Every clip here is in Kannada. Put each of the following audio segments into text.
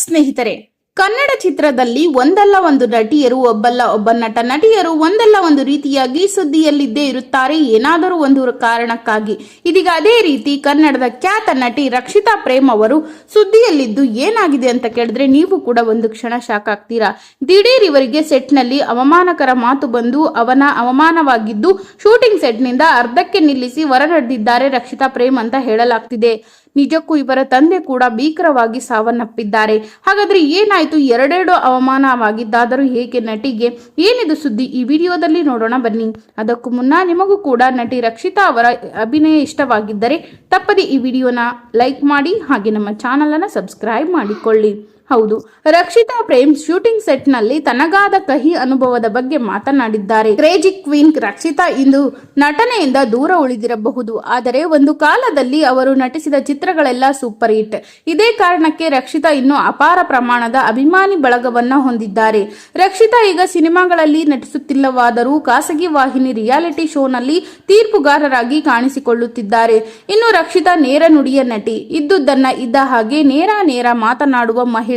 ಸ್ನೇಹಿತರೆ, ಕನ್ನಡ ಚಿತ್ರದಲ್ಲಿ ಒಂದಲ್ಲ ಒಂದು ನಟಿಯರು, ಒಬ್ಬಲ್ಲ ಒಬ್ಬ ನಟ ನಟಿಯರು, ಒಂದಲ್ಲ ಒಂದು ರೀತಿಯಾಗಿ ಸುದ್ದಿಯಲ್ಲಿದ್ದೇ ಇರುತ್ತಾರೆ. ಏನಾದರೂ ಒಂದು ಕಾರಣಕ್ಕಾಗಿ. ಇದೀಗ ಅದೇ ರೀತಿ ಕನ್ನಡದ ಖ್ಯಾತ ನಟಿ ರಕ್ಷಿತಾ ಪ್ರೇಮ್ ಅವರು ಸುದ್ದಿಯಲ್ಲಿದ್ದು ಏನಾಗಿದೆ ಅಂತ ಕೇಳಿದ್ರೆ ನೀವು ಕೂಡ ಒಂದು ಕ್ಷಣ ಶಾಕ್ ಆಗ್ತೀರಾ. ದಿಢೀರ್ ಇವರಿಗೆ ಸೆಟ್ನಲ್ಲಿ ಅವಮಾನಕರ ಮಾತು ಬಂದು ಅವನ ಅವಮಾನವಾಗಿದ್ದು, ಶೂಟಿಂಗ್ ಸೆಟ್ನಿಂದ ಅರ್ಧಕ್ಕೆ ನಿಲ್ಲಿಸಿ ಹೊರ ನಡೆದಿದ್ದಾರೆ ರಕ್ಷಿತಾ ಪ್ರೇಮ್ ಅಂತ ಹೇಳಲಾಗ್ತಿದೆ. ನಿಜಕ್ಕೂ ಇವರ ತಂದೆ ಕೂಡ ಭೀಕರವಾಗಿ ಸಾವನ್ನಪ್ಪಿದ್ದಾರೆ. ಹಾಗಾದ್ರೆ ಏನಾಯ್ತು? ಎರಡೆರಡು ಅವಮಾನವಾಗಿದ್ದಾದರೂ ಹೇಗೆ ನಟಿಗೆ ಏನಿದು ಸುದ್ದಿ? ಈ ವಿಡಿಯೋದಲ್ಲಿ ನೋಡೋಣ ಬನ್ನಿ. ಅದಕ್ಕೂ ಮುನ್ನ ನಿಮಗೂ ಕೂಡ ನಟಿ ರಕ್ಷಿತಾ ಅವರ ಅಭಿನಯ ಇಷ್ಟವಾಗಿದ್ದರೆ ತಪ್ಪದೆ ಈ ವಿಡಿಯೋನ ಲೈಕ್ ಮಾಡಿ ಹಾಗೆ ನಮ್ಮ ಚಾನಲ್ ಅನ್ನ ಸಬ್ಸ್ಕ್ರೈಬ್ ಮಾಡಿಕೊಳ್ಳಿ. ಹೌದು. ರಕ್ಷಿತಾ ಪ್ರೇಮ್ ಶೂಟಿಂಗ್ ಸೆಟ್ನಲ್ಲಿ ತನಗಾದ ಕಹಿ ಅನುಭವದ ಬಗ್ಗೆ ಮಾತನಾಡಿದ್ದಾರೆ. ಕ್ರೇಜಿ ಕ್ವೀನ್ ರಕ್ಷಿತಾ ಇಂದು ನಟನೆಯಿಂದ ದೂರ ಉಳಿದಿರಬಹುದು. ಆದರೆ ಒಂದು ಕಾಲದಲ್ಲಿ ಅವರು ನಟಿಸಿದ ಚಿತ್ರಗಳೆಲ್ಲ ಸೂಪರ್ ಹಿಟ್. ಇದೇ ಕಾರಣಕ್ಕೆ ರಕ್ಷಿತಾ ಇನ್ನು ಅಪಾರ ಪ್ರಮಾಣದ ಅಭಿಮಾನಿ ಬಳಗವನ್ನ ಹೊಂದಿದ್ದಾರೆ. ರಕ್ಷಿತಾ ಈಗ ಸಿನಿಮಾಗಳಲ್ಲಿ ನಟಿಸುತ್ತಿಲ್ಲವಾದರೂ ಖಾಸಗಿ ವಾಹಿನಿ ರಿಯಾಲಿಟಿ ಶೋನಲ್ಲಿ ತೀರ್ಪುಗಾರರಾಗಿ ಕಾಣಿಸಿಕೊಳ್ಳುತ್ತಿದ್ದಾರೆ. ಇನ್ನು ರಕ್ಷಿತಾ ನೇರ ನುಡಿಯ ನಟಿ. ಇದ್ದುದನ್ನ ಇದ್ದ ಹಾಗೆ ನೇರ ನೇರ ಮಾತನಾಡುವ ಮಹಿಳೆ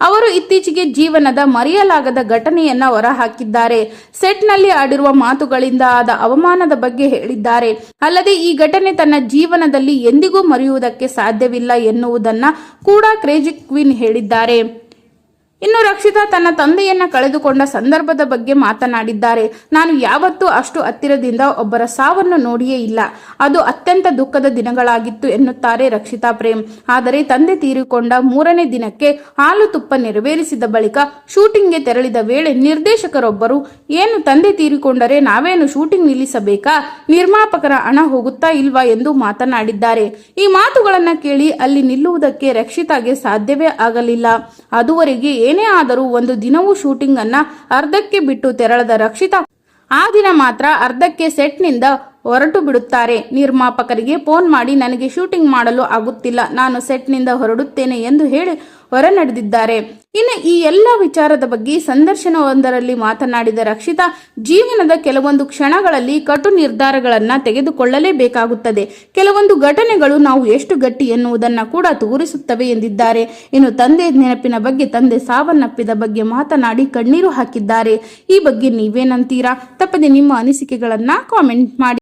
ಅವರು ಇತ್ತೀಚೆಗೆ ಜೀವನದ ಮರೆಯಲಾಗದ ಘಟನೆಯನ್ನ ಹೊರಹಾಕಿದ್ದಾರೆ. ಸೆಟ್ನಲ್ಲಿ ಆಡಿರುವ ಮಾತುಗಳಿಂದ ಆದ ಅವಮಾನದ ಬಗ್ಗೆ ಹೇಳಿದ್ದಾರೆ. ಅಲ್ಲದೆ ಈ ಘಟನೆ ತನ್ನ ಜೀವನದಲ್ಲಿ ಎಂದಿಗೂ ಮರೆಯುವುದಕ್ಕೆ ಸಾಧ್ಯವಿಲ್ಲ ಎನ್ನುವುದನ್ನ ಕೂಡ ಕ್ರೇಜಿ ಕ್ವೀನ್ ಹೇಳಿದ್ದಾರೆ. ಇನ್ನು ರಕ್ಷಿತಾ ತನ್ನ ತಂದೆಯನ್ನ ಕಳೆದುಕೊಂಡ ಸಂದರ್ಭದ ಬಗ್ಗೆ ಮಾತನಾಡಿದ್ದಾರೆ. ನಾನು ಯಾವತ್ತೂ ಅಷ್ಟು ಹತ್ತಿರದಿಂದ ಒಬ್ಬರ ಸಾವನ್ನು ನೋಡಿಯೇ ಇಲ್ಲ. ಅದು ಅತ್ಯಂತ ದುಃಖದ ದಿನಗಳಾಗಿತ್ತು ಎನ್ನುತ್ತಾರೆ ರಕ್ಷಿತಾ ಪ್ರೇಮ್. ಆದರೆ ತಂದೆ ತೀರಿಕೊಂಡ ಮೂರನೇ ದಿನಕ್ಕೆ ಹಾಲು ತುಪ್ಪ ನೆರವೇರಿಸಿದ ಬಳಿಕ ಶೂಟಿಂಗ್ಗೆ ತೆರಳಿದ ವೇಳೆ ನಿರ್ದೇಶಕರೊಬ್ಬರು, ಏನು ತಂದೆ ತೀರಿಕೊಂಡರೆ ನಾವೇನು ಶೂಟಿಂಗ್ ನಿಲ್ಲಿಸಬೇಕಾ? ನಿರ್ಮಾಪಕರ ಹಣ ಹೋಗುತ್ತಾ ಇಲ್ವಾ? ಎಂದು ಮಾತನಾಡಿದ್ದಾರೆ. ಈ ಮಾತುಗಳನ್ನ ಕೇಳಿ ಅಲ್ಲಿ ನಿಲ್ಲುವುದಕ್ಕೆ ರಕ್ಷಿತಾಗೆ ಸಾಧ್ಯವೇ ಆಗಲಿಲ್ಲ. ಅದುವರೆಗೆ ಏನೇ ಆದರೂ ಒಂದು ದಿನವೂ ಶೂಟಿಂಗ್ ಅನ್ನ ಅರ್ಧಕ್ಕೆ ಬಿಟ್ಟು ತೆರಳದ ರಕ್ಷಿತಾ ಆ ದಿನ ಮಾತ್ರ ಅರ್ಧಕ್ಕೆ ಸೆಟ್ನಿಂದ ಹೊರಟು ಬಿಡುತ್ತಾರೆ. ನಿರ್ಮಾಪಕರಿಗೆ ಫೋನ್ ಮಾಡಿ, ನನಗೆ ಶೂಟಿಂಗ್ ಮಾಡಲು ಆಗುತ್ತಿಲ್ಲ. ನಾನು ಸೆಟ್ನಿಂದ ಹೊರಡುತ್ತೇನೆ ಎಂದು ಹೇಳಿ ಹೊರ ನಡೆದಿದ್ದಾರೆ ಇನ್ನು ಈ ಎಲ್ಲ ವಿಚಾರದ ಬಗ್ಗೆ ಸಂದರ್ಶನವೊಂದರಲ್ಲಿ ಮಾತನಾಡಿದ ರಕ್ಷಿತಾ, ಜೀವನದ ಕೆಲವೊಂದು ಕ್ಷಣಗಳಲ್ಲಿ ಕಟು ನಿರ್ಧಾರಗಳನ್ನ ತೆಗೆದುಕೊಳ್ಳಲೇಬೇಕಾಗುತ್ತದೆ. ಕೆಲವೊಂದು ಘಟನೆಗಳು ನಾವು ಎಷ್ಟು ಗಟ್ಟಿ ಎನ್ನುವುದನ್ನ ಕೂಡ ತೋರಿಸುತ್ತವೆ ಎಂದಿದ್ದಾರೆ. ಇನ್ನು ತಂದೆ ನೆನಪಿನ ಬಗ್ಗೆ, ತಂದೆ ಸಾವನ್ನಪ್ಪಿದ ಬಗ್ಗೆ ಮಾತನಾಡಿ ಕಣ್ಣೀರು ಹಾಕಿದ್ದಾರೆ. ಈ ಬಗ್ಗೆ ನೀವೇನಂತೀರಾ? ತಪ್ಪದೆ ನಿಮ್ಮ ಅನಿಸಿಕೆಗಳನ್ನ ಕಾಮೆಂಟ್ ಮಾಡಿ.